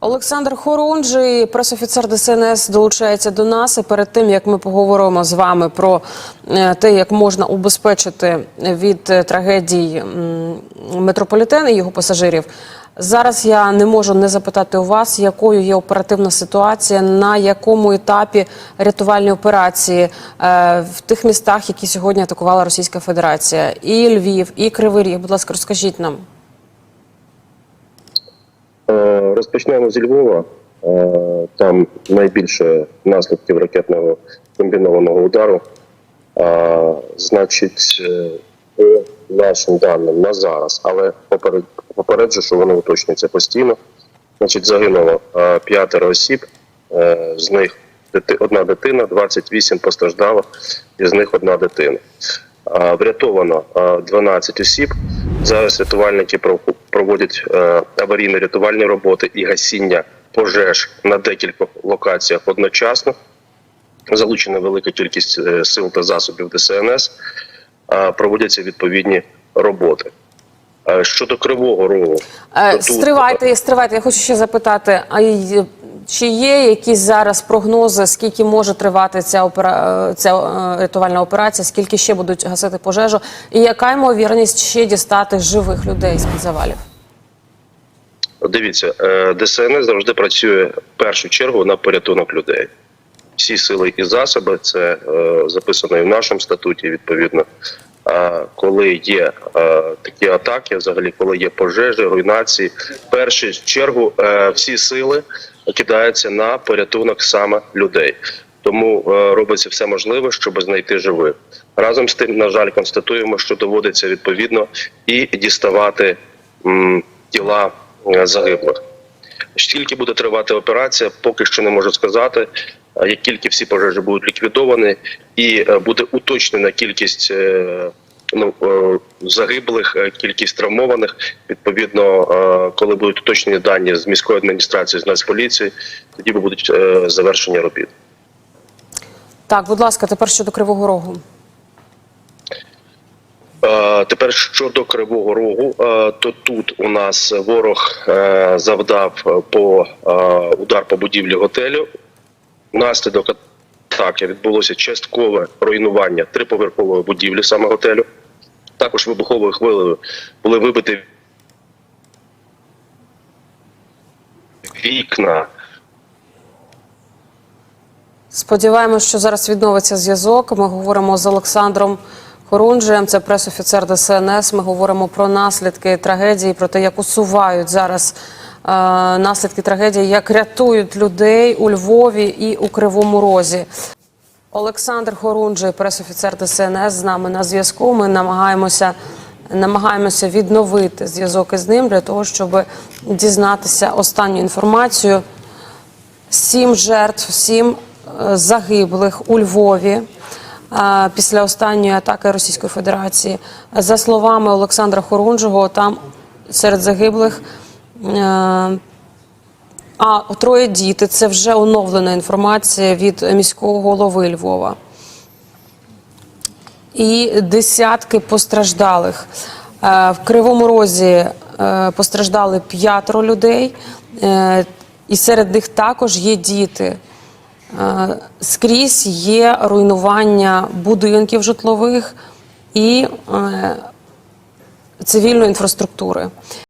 Олександр Хорунжий, пресофіцер ДСНС, долучається до нас. І перед тим як ми поговоримо з вами про е, те, як можна убезпечити від е, трагедій метрополітен і його пасажирів. Зараз я не можу не запитати у вас, якою є оперативна ситуація, на якому етапі рятувальні операції е, в тих містах, які сьогодні атакувала Російська Федерація, і Львів, і Кривий Ріг. Будь ласка, розкажіть нам. Розпочнемо зі Львова. Е, Там найбільше наслідків ракетного комбінованого удару. Е, Значить, е, по нашим даним на зараз, але поперед- попереджу, що вони уточнюються постійно. Значить, загинуло п'ятеро осіб, з них одна дитина, 28 постраждало, із них одна дитина. Врятовано а, 12 осіб. Зараз рятувальники пров- проводять е, аварійно-рятувальні роботи і гасіння пожеж на декількох локаціях одночасно. Залучена велика кількість е, сил та засобів ДСНС. А, Проводяться відповідні роботи. Е, Щодо Кривого Рогу, Е, тут- Стривайте, стривайте. Я хочу ще запитати: а чи є якісь зараз прогнози, скільки може тривати ця опера... е, ця е, рятувальна операція, скільки ще будуть гасити пожежу, і яка ймовірність ще дістати живих людей з під завалів? Дивіться, е, ДСНС завжди працює в першу чергу на порятунок людей. Всі сили і засоби, це записано і в нашому статуті, відповідно. Коли є такі атаки, взагалі, коли є пожежі, руйнації, в першу чергу всі сили кидаються на порятунок саме людей. Тому е, робиться все можливе, щоб знайти живих. Разом з тим, на жаль, констатуємо, що доводиться відповідно і діставати тіла е, загиблих. Скільки буде тривати операція, поки що не можу сказати. Е, Як тільки всі пожежі будуть ліквідовані, і буде уточнена кількість ну, е, загиблих, е, кількість травмованих, відповідно, е, коли будуть уточнені дані з міської адміністрації, з Нацполіції, тоді будуть завершення робіт. Так, будь ласка, тепер щодо Кривого Рогу. Тепер щодо Кривого Рогу, то тут у нас ворог завдав по удар по будівлі готелю. Наслідок атаки відбулося часткове руйнування триповерхової будівлі саме готелю. Також вибуховою хвилею були вибиті вікна Сподіваємось, що зараз відновиться зв'язок. Ми говоримо з Олександром Хорунжиєм, це пресофіцер ДСНС. Ми говоримо про наслідки трагедії, про те, як усувають зараз е, наслідки трагедії, як рятують людей у Львові і у Кривому Розі. Олександр Хорунжий, пресофіцер ДСНС, з нами на зв'язку. Ми намагаємося. Намагаємося відновити зв'язок із ним для того, щоб дізнатися останню інформацію. Сім жертв, сім е, загиблих у Львові е, після останньої атаки Російської Федерації. За словами Олександра Хорунжого, там серед загиблих е, а троє діти. Це вже оновлена інформація від міського голови Львова. І десятки постраждалих. Е, В Кривому Розі е, постраждали п'ятеро людей, е, і серед них також є діти. Скрізь є руйнування будинків житлових і цивільної інфраструктури.